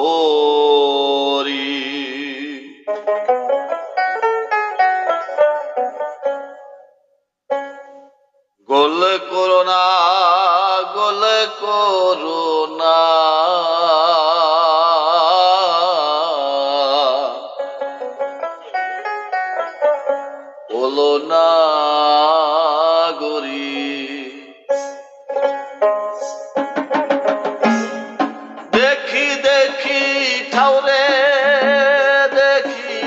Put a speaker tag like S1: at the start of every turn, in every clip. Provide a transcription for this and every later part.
S1: Oh. ঠাউরে দেখি।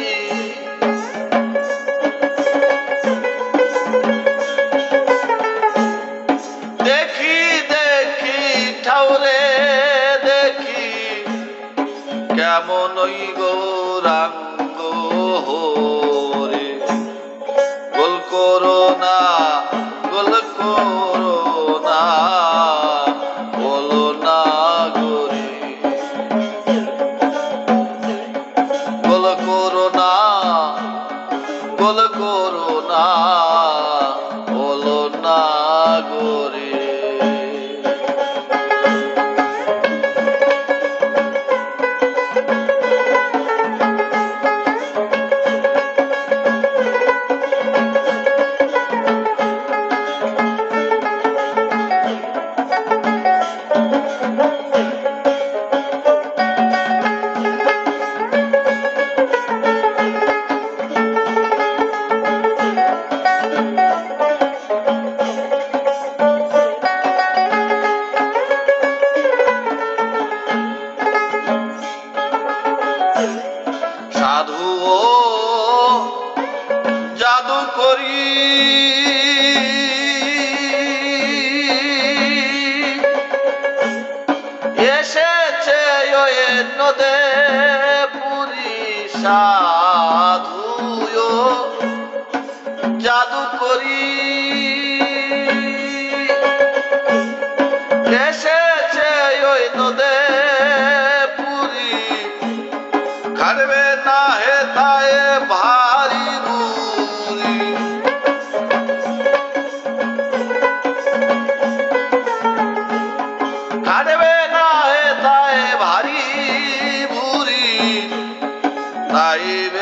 S1: দেখি দেখি ঠাউরে দেখি। কেমন ওই গৌরাঙ্গ হরে গোল করো নদে পুরী সাধু জাদু করি। এসেছে ওই নদে পুরী খাটবে না হে তায়ে তাই বেবে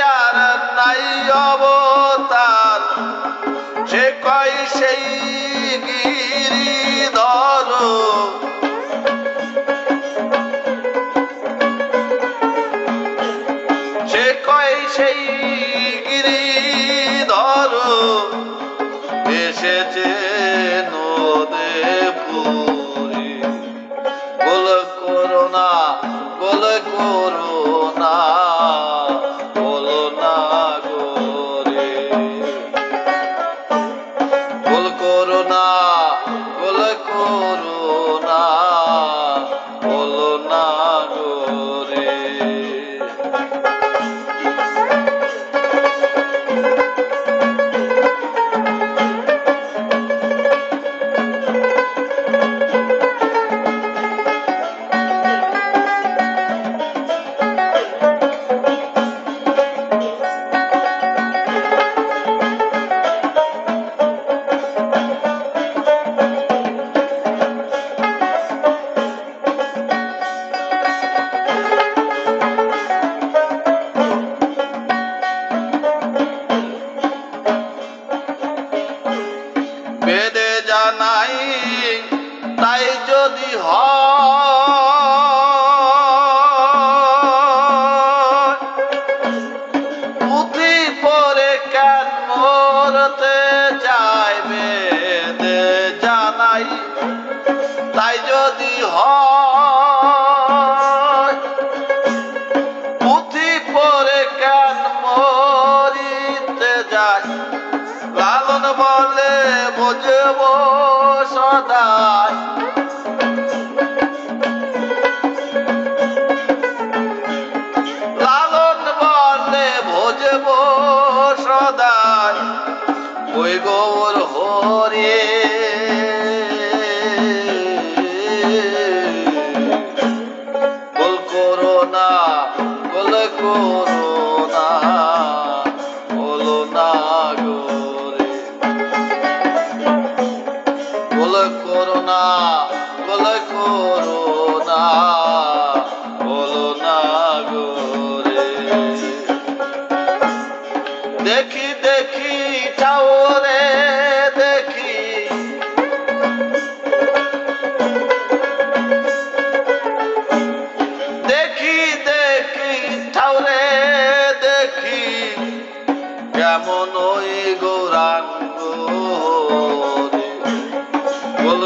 S1: আর নাই সেই গিরিধর। সে কয় সেই গিরিধর। এসেছে বেদে জানাই, তাই যদি হুথি পরে কেন মরতে যায় বেদে জানাই, তাই যদি হুথি পরে কেন মরিতে বুঝব সদাই। লালন বলে ভোজব সদাই। ওই হরে দেখি দেখি ঠাওরে দেখি। দেখি দেখি ঠাওরে দেখি। কেমন ওই গৌরাঙ্গ রে। বল